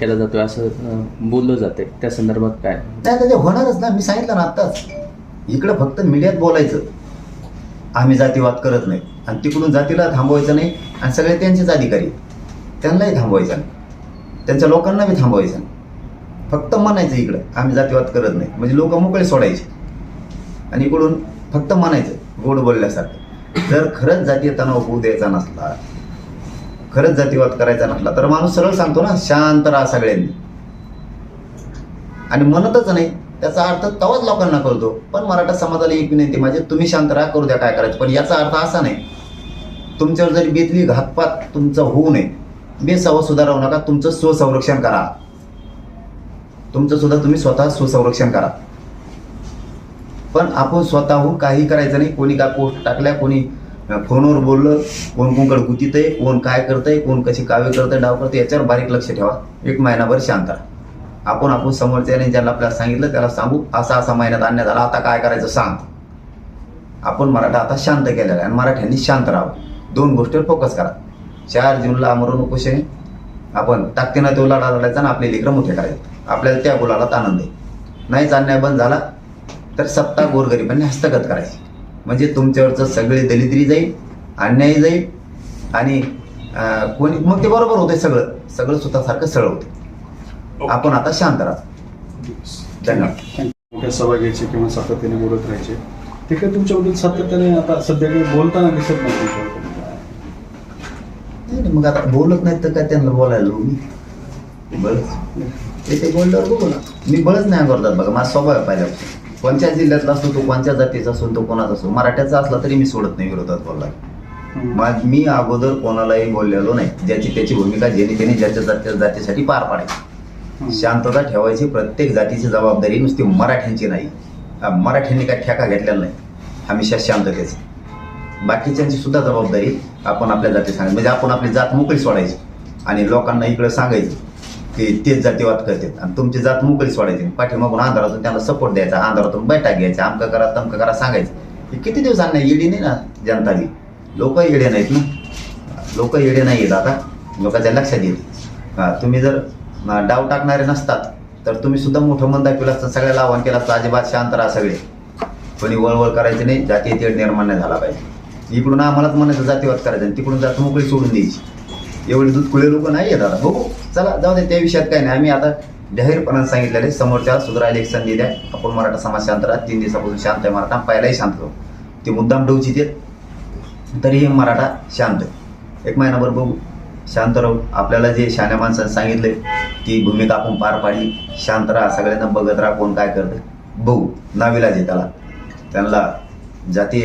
केला जातोय असं बोललं जाते त्या संदर्भात काय? नाही होणारच ना मी सांगितलं ना आत्ताच. इकडं फक्त मीडियात बोलायचं. आम्ही जातीवाद करत नाही. आणि तिकडून जातीला थांबवायचं नाही. आणि सगळे त्यांचेच अधिकारी त्यांनाही थांबवायचं नाही. त्यांच्या लोकांना बी थांबवायचं नाही. फक्त म्हणायचं इकडं आम्ही जातीवाद करत नाही. म्हणजे लोक मोकळे सोडायचे. आणि इकडून फक्त म्हणायचं गोड बोलल्यासारखं. जर खरंच जातीय तणाव होऊ द्यायचा नसला खरंच जातीवाद करायचा नसला तर माणूस सरळ सांगतो ना शांत राहा सगळ्यांनी. आणि म्हणतच नाही त्याचा अर्थ तवाच लोकांना कळतो. पण मराठा समाजाला एक विनंती म्हणजे तुम्ही शांत राहा करू द्या काय करायचं. पण याचा अर्थ असा नाही. तुमच्यावर जरी बेतली घातपात तुमचं होऊ नये बेसावं सुद्धा नका तुमचं स्वसंरक्षण करा. तुमचं सुद्धा तुम्ही स्वतः स्वसंरक्षण करा. पण आपण स्वतःहून काही करायचं नाही. कोणी का पोस्ट टाकल्या कोणी फोनवर बोललं कोण कोणकडे गुतीत आहे कोण काय करतंय कोण कशी कावे करतंय डाव करतंय याच्यावर बारीक लक्ष ठेवा. एक महिनाभर शांत राहा. आपण आपण समोरच्याने ज्याला आपल्याला सांगितलं त्याला सांगू असा असा महिन्यात आणण्यात आला आता काय करायचं सांग. आपण मराठा आता शांत केलेला आहे आणि मराठ्यांनी शांत राहावं. दोन गोष्टीवर फोकस करा. चार जूनला अमरून उपोषण आपण ताकदीनं तो लढा लढायचा आणि आपले लेकरं मोठे करायचे. आपल्याला त्या गुलालात आनंद आहे. नाहीच अन्याय बंद झाला तर सत्ता गोरगरिबांनी हस्तगत करायची. म्हणजे तुमच्यावरचं सगळे दलितरी जाईल अन्यायी जाईल आणि कोणी मग ते बरोबर होते सगळं. सगळं स्वतःसारखं सरळ होते आपण आता शांत राहा. धन्यवाद. मोठ्या सभा घ्यायचे किंवा सातत्याने बोलत राहायचे. ते काय तुमच्याबद्दल सातत्याने आता सध्या काही बोलताना दिसत नाही नाही नाही, मग आता बोलत नाहीत तर काय त्यांना बोलायला मी? बळच ते ते बोलल्यावर बघू ना. मी बळच नाही करतात बघा माझा स्वभाव पहिल्यापासून. कोणत्या जिल्ह्यातला असतो तो कोणत्या जातीचा असो तो कोणाचा असो मराठ्याचा असला तरी मी सोडत नाही विरोधात बोलला. मा- मी अगोदर कोणालाही बोललेलो नाही ज्याची त्याची भूमिका ज्याने त्याने ज्याच्या जाती जातीसाठी पार पाडायची. शांतता ठेवायची प्रत्येक जातीची जबाबदारी नुसती मराठ्यांची नाही. मराठ्यांनी काय ठेका घेतलेला नाही. हमेशा शांततेच. बाकीच्यांची सुद्धा जबाबदारी आपण आपल्या जाती सांगायची. म्हणजे आपण आपली जात मोकळी सोडायची आणि लोकांना इकडे सांगायचं. की तेच जातीवाद करतात. आणि तुमची जात मोकळी सोडायची. पाठीमागून अंधारातून त्यांना सपोर्ट द्यायचा अंधारातून बैठक घ्यायचा आमका करा तमका करा सांगायचं. हे किती दिवसांना येडी नाही ना जनताली लोक येडे नाहीत ना. लोक येडे नाही आहेत आता. लोकांच्या लक्षात येते हां तुम्ही जर डाव टाकणारे नसतात तर तुम्ही सुद्धा मोठं मन दाखवलं असतं सगळ्याला आव्हान केलं असतं अजिबात शांत राहा सगळे. कोणी वळवळ करायची नाही जाती तेढ निर्माण नाही झाला पाहिजे. इकडून आम्हालाच म्हणायचं जातीवाद करायचं आणि तिकडून जात मोकळी सोडून द्यायची. एवढे दूध कुळे लोक नाही आहेत आता. बघू. चला जाऊ दे त्या विषयात काय नाही. आम्ही आता जाहीरपणाने सांगितलेलं आहे समोरच्या सुधारायला एक संधी द्या. आपण मराठा समाज शांत राहा. तीन दिवसापासून शांत आहे मराठा. पहिलाही शांत होतो. ते मुद्दाम डोची देत तरीही मराठा शांत एक महिनाभर बघू. शांत राहू. आपल्याला जे शाण्या माणसाने सांगितले ती भूमिका आपण पार पाडली शांत राहा. सगळ्यांना बघत राहा कोण काय करतं बघू. नाविलाज आहे त्याला. त्यांना जाती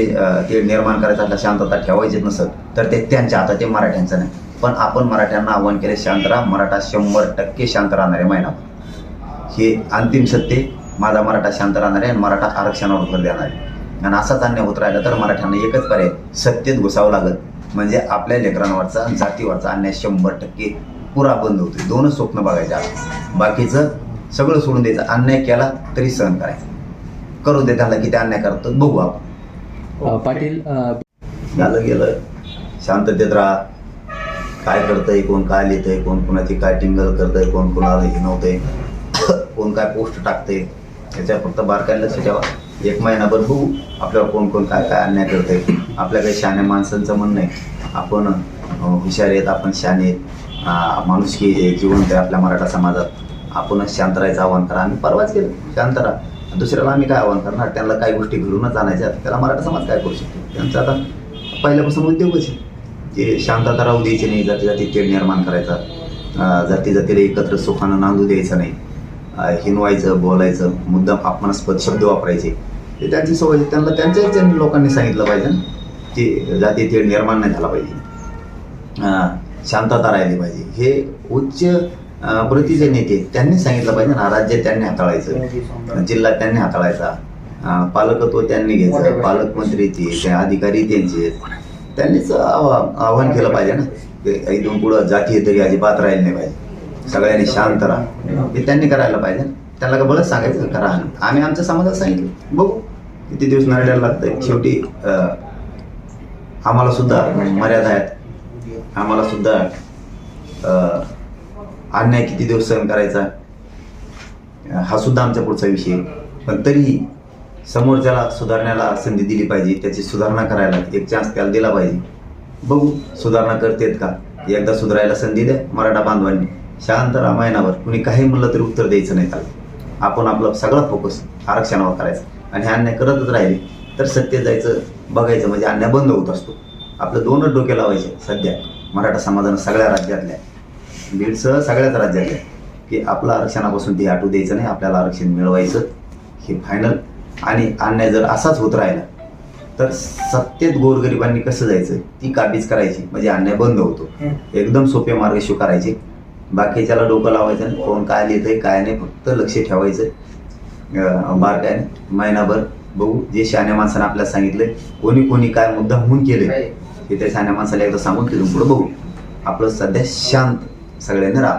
ते निर्माण करायचं असला शांतता ठेवायचीच नसत. तर ते त्यांच्या हातात ते मराठ्यांचं नाही. पण आपण मराठ्यांना आव्हान केले शांत राहा. मराठा शंभर टक्के शांत राहणार आहे महिनाभर हे अंतिम सत्य माझा मराठा शांत राहणार आहे आणि मराठा आरक्षणावर भर देणार आहे. आणि असाच अन्याय होत राहिला तर मराठ्यांना एकच पर्याय सत्तेत घुसावं लागत. म्हणजे आपल्या लेकरांवरचा जातीवरचा अन्याय शंभर टक्के पुरा बंद होतो दोनच स्वप्न बघायचे बाकीचं सगळं सोडून द्यायचं. अन्याय केला तरी सहन करायचं. करू दे त्याला किती अन्याय करतो बघू आपण. पाटील झालं गेलं. शांततेत राहा. काय करतंय कोण काय लिहितंय कोण कोणाची काय टिंगल करतंय कोण कोणाला हिनवतंय कोण काय पोस्ट टाकते याच्या फक्त बारकाईला लक्ष ठेवा. एक महिनाभर बघू आपल्यावर कोण कोण काय काय अन्याय करतंय. आपल्या काही शहाण्या माणसांचं म्हणणं आहे आपण हुशार आहेत आपण शहाणे आहेत माणुसकी आहे, जिवंत आहे आपल्या मराठा समाजात. आपणच शांत राहायचं आव्हान करा आम्ही परवाच केलं शांत राहा. दुसऱ्याला आम्ही काय आव्हान करणार? त्यांना काही गोष्टी घडूनच आणायच्या त्याला मराठा समाज काय करू शकतो? त्यांचं आता पहिल्यापासून उद्योगच आहे. ते शांतता राहू द्यायची नाही जाती जाती तेढ निर्माण करायचा. जाती जातीला एकत्र सुखानं नांदू द्यायचं नाही. हिनवायचं बोलायचं मुद्दाम अपमानास्पद शब्द वापरायचे. ते त्यांची सवय. त्यांना त्यांच्याच त्यांनी लोकांनी सांगितलं पाहिजे ना की जाती तेढ निर्माण नाही झाला पाहिजे. शांतता राहिली पाहिजे. हे उच्च प्रतीचे नेते त्यांनी सांगितलं पाहिजे ना राज्य त्यांनी हाताळायचं. जिल्हा त्यांनी हाताळायचा. पालकत्व त्यांनी घ्यायचं. पालकमंत्री ते अधिकारी त्यांचे. त्यांनीच आवा- आवाहन केलं पाहिजे ना. ते इथून पुढं जाती आहे तरी अजिबात राहिली नाही पाहिजे. सगळ्यांनी शांत राहा. हे त्यांनी करायला पाहिजे. त्यांना का बरंच सांगायचं करा आम्ही आमच्या समाजात सांगितलं. बघू. किती दिवस नरड्याला लागतंय. शेवटी आम्हाला सुद्धा मर्यादा आहेत. आम्हाला सुद्धा अन्याय किती दिवस सहन करायचा? हा सुद्धा आमच्या पुढचा विषय पण तरीही समोरच्याला सुधारण्याला संधी दिली पाहिजे त्याची सुधारणा करायला एक चान्स त्याला दिला पाहिजे. बघू सुधारणा करतेत का? एकदा सुधारायला संधी द्या मराठा बांधवांनी. शांत रामायणावर कुणी काही म्हणलं तरी उत्तर द्यायचं नाही त्याला. आपण आपलं सगळा फोकस आरक्षणावर करायचा. आणि हे अन्याय करतच राहिले तर सत्य जायचं बघायचं म्हणजे अन्याय बंद होत असतो. आपलं दोनच डोके लावायचे सध्या. मराठा समाजानं सगळ्या राज्यातल्या बीडसह सगळ्याच राज्यातल्या की आपलं आरक्षणापासून ते आटू द्यायचं नाही आपल्याला आरक्षण मिळवायचं. हे फायनल आणि अन्याय जर असाच होत राहिला तर सत्तेत गोरगरिबांनी कसं जायचं? ती काबीज करायची. म्हणजे अन्याय बंद होतो. एकदम सोपे मार्ग स्वीकारायचे. बाकीच्याला डोकं लावायचं नाही कोण काय लिहितंय काय नाही फक्त लक्ष ठेवायचं. अं, बारकाईने महिनाभर बघू. जे शहाण्या माणसानं आपल्याला सांगितलंय कोणी कोणी काय मुद्दा म्हणून केले ते त्या शहाण्या माणसाला एकदा सांगून तिथून पुढे बघू. आपलं सध्या शांत सगळ्यांनी राहा.